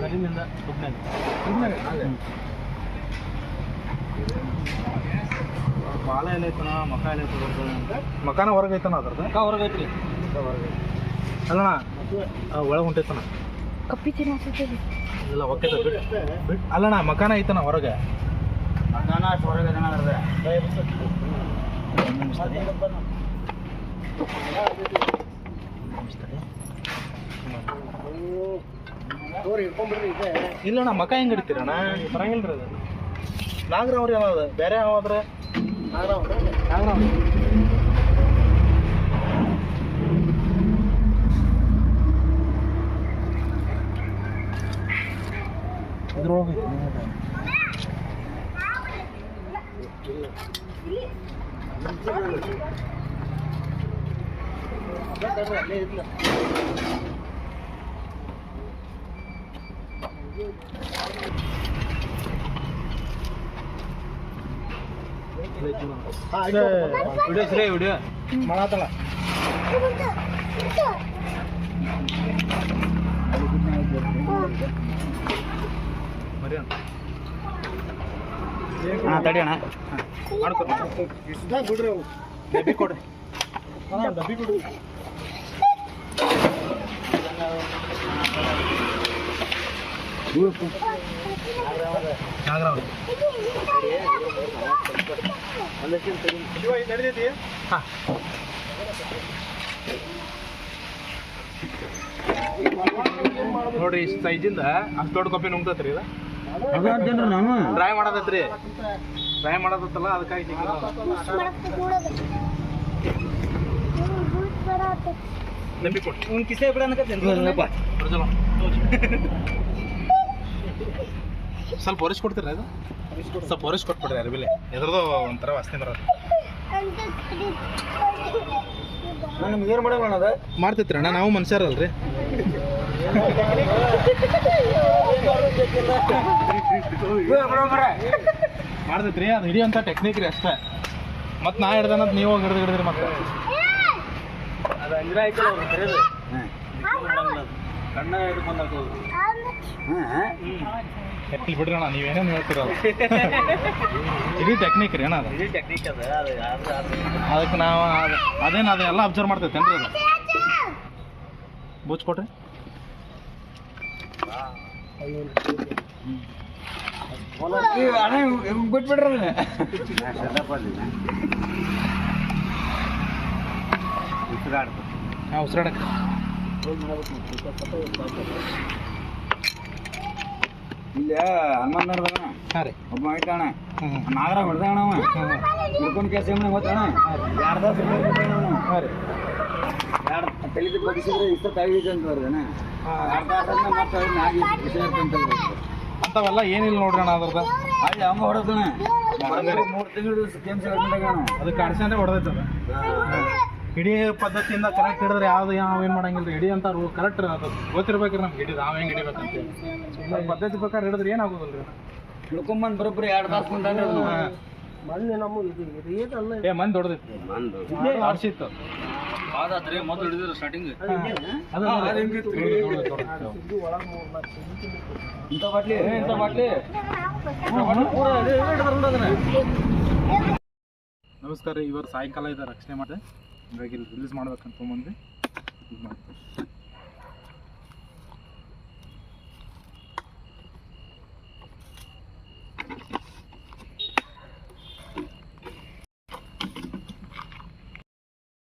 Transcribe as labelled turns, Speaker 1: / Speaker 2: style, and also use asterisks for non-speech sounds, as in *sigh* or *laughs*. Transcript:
Speaker 1: ಕಡಿಮೆಯಿಂದ ಐತನ ಮಕ ಐತದ
Speaker 2: ಮಕಾನ ಹೊರಗೆ ಐತನ ಅದ್ರದ್ದು?
Speaker 1: ಮಕ ಹೊರಗೆ ಐತ್ರಿ. ಹೊರಗೆ
Speaker 2: ಅಲ್ಲಣ್ಣ ಒಳಗೆ ಹೊಂಟೈತನ
Speaker 3: ಕಪ್ಪಿ ತಿನ್ನೋಸತ್ತೀರಿ
Speaker 2: ಇಲ್ಲ ಓಕೆ ಬಿಟ್ಟು ಬಿಟ್ಟು ಅಲ್ಲಣ್ಣ ಮಕಾನ ಐತನ ಹೊರಗೆ.
Speaker 1: ಮಕಾನ ಅಷ್ಟು ಹೊರಗೆ ಅದ್ರದ್ದು.
Speaker 2: ಇಲ್ಲಣ್ಣ ಮಕ ಹೆಂಗೆ ಹಿಡಿತೀರಣ್ಣ ಬರಂಗಿಲ್ರಿ ಅದು ನಾಗರಾವ್ರಿ ಅನ್ನೋದು ಬೇರೆ ಯಾವಾದ್ರೆ ನಾಗರಾವ್ ಇದ್ರೊಳಗೆ ಐತಿ
Speaker 1: ವಿಡಿಯೋ ಸರಿ ವಿಡಿಯೋ
Speaker 2: ಮಾಡತ್ತಲ್ಲ ಮರಿ ಅಣ್ಣ
Speaker 1: ಹಾಂ ತಡಿ ಅಣ್ಣ
Speaker 2: ಮಾಡ್ಕೊ ಬಿಡ್ರಿ ಅವು ಡಬ್ಬಿ ಕೊಡ್ರಿ ನೋಡ್ರಿ ಇಷ್ಟು ಸೈಜಿಂದ ಅಷ್ಟು ದೊಡ್ಡ ಕಾಫಿ ನುಂಗ್ತತ್ರಿ ಇದು.
Speaker 1: ನಾನು
Speaker 2: ಡ್ರೈ ಮಾಡೋದತ್ರಿ ಡ್ರೈ ಮಾಡೋದತ್ತಲ್ಲ ಅದಕ್ಕಾಗಿ ನಂಬಿ
Speaker 1: ಕಿಸೆ ಬಿಡ. *laughs*
Speaker 2: ಸ್ವಲ್ಪ ಪೋರಿಶ್ ಕೊಡ್ತೀರಾ ಇದು? ಸ್ವಲ್ಪ ಒರೆಸಿ ಕೊಟ್ಬಿಡ್ರಿ ಅರಿವಿಲೆ. ಎದ್ರದ್ದು ಒಂಥರ ವಾಸನೆ ಬರೋದು
Speaker 1: ನಿಮ್ಗೆ ಏನು ಮಾಡೋಣ ಅದ?
Speaker 2: ಮಾಡ್ತೈತ್ರಿ ಅಣ್ಣ? ನಾವು ಮನುಷ್ಯರಲ್ರಿ. ಮಾಡ್ತೈತ್ರಿ ಅದು ಹಿಡಿಯುವಂಥ ಟೆಕ್ನಿಕ್ ರೀ ಅಷ್ಟೇ. ಮತ್ತೆ ನಾ ಹಿಡ್ದ ನೀವು ಹಿಡ್ದು ಹಿಡಿದ್ರಿ ಮತ್ತೆ.
Speaker 1: ಕಣ್ಣ ಹಿಡ್ಕೊಂಡು
Speaker 2: ಎತ್ತಿ ಬಿಡ್ರಿ ಅಣ್ಣ ನೀವೇನೇನು ಹೇಳ್ತಿರಲ್ಲ ಇದು ಟೆಕ್ನಿಕ್ ರೀ ಅಣ್ಣ ಅದು
Speaker 1: ಇದೇ ಟೆಕ್ನಿಕ್ ಅದ ಅದು ಯಾರ್ದು ಯಾರ್ದು
Speaker 2: ಅದಕ್ಕೆ ನಾವು ಅದು ಅದೇನು ಅದೆಲ್ಲ ಅಬ್ಸರ್ವ್ ಮಾಡ್ತೈತೇನ್ರಿ ಅದು. ಬೂಚ್ ಕೊಡ್ರಿ
Speaker 1: ಬಿಟ್ಬಿಡ್ರಿ
Speaker 2: ಹಾಂ ಉಸಿರಾಡಕ್ಕೆ.
Speaker 1: ಇಲ್ಲ ಹನುಮಾನ್ ನಡ್ದಣ
Speaker 2: ಹಾಂ ರೀ.
Speaker 1: ಒಬ್ಬ ನಾಗರ ಹೊಡೆದಣ ಅವ ಹಿಡ್ಕೊಂಡು ಕೆಲಸ ಏನ ಗೊತ್ತಣ ಯಾರ್ದ
Speaker 2: ಹಾಂ ರೀ.
Speaker 1: ಯಾರು ತಲೆದು ಬಗ್ಗಿಸಿದ್ರೆ ಇಷ್ಟ ಅಂತ ಬರ್ದಣ ಮತ್ತೆ ಅಂತ
Speaker 2: ಅಂಥವೆಲ್ಲ ಏನಿಲ್ಲ ನೋಡ್ರಿ ಅಣ್ಣ ಅದ್ರದ್ದು.
Speaker 1: ಅಲ್ಲಿ ಅಮ್ಮ ಹೊಡೆದಣ. ಮೂರು ತಿಂಗಳು ಆಡ್ಕೊಂಡಾಗ
Speaker 2: ಅದು ಕಾಣಿಸ್ಕೊಂಡೆ ಹೊಡೆದೈತೆ ಅದು. ಹಿಡಿ ಪದ್ಧತಿಯಿಂದ ಕರೆಕ್ಟ್ ಹಿಡಿದ್ರೆ ಯಾವ್ದು ಯಾವ ಏನು ಮಾಡಂಗಿಲ್ಲ ರೀ ಹಿಡಿ ಅಂತ ರೂ ಕರೆಕ್ಟ್ ಅದು. ಗೊತ್ತಿರ್ಬೇಕ್ರಿ ನಮ್ಗೆ ಹಿಡಿದು ನಾವು ಹೆಂಗೆ ಹಿಡಿಬೇಕಂತ. ಸುಮ್ಮನೆ ಪದ್ಧತಿ ಪ್ರಕಾರ ಹಿಡಿದ್ರೆ ಏನಾಗೋದಿಲ್ಲ ರೀ
Speaker 1: ಹಿಡ್ಕೊಂಬಂದ್ ಬರೋಬ್ಬರಿ ಎರಡು ತಾಸು ಕುಂತಾನೆ
Speaker 3: ಮೊನ್ನೆ ನಮ್ಮ ಇದು ಇದಲ್ಲ
Speaker 2: ಏ ಮಂದಿ ದೊಡ್ಡದೈತಿ ಆಡ್ಸಿತ್ತು.
Speaker 1: ಆದಾತ್ರಿ ಮೊದಲು ಹಿಡಿದ್ರು ಸ್ಟಾರ್ಟಿಂಗ್
Speaker 2: ಅದು
Speaker 1: ಇಂಥ ಬಾಟ್ಲಿ? ಇಂಥ ಬಾಟ್ಲಿ?
Speaker 2: ನಮಸ್ಕಾರ ರೀ ಇವರು ಸಾಯಂಕಾಲ ಇದೆ ರಕ್ಷಣೆ ಮಾಡಿದೆ. ಹಾಗಾಗಿ ರಿಲೀಸ್ ಮಾಡ್ಬೇಕಂತ ಮುಂದೆ ಇದು ಮಾಡ್ತೀವಿ.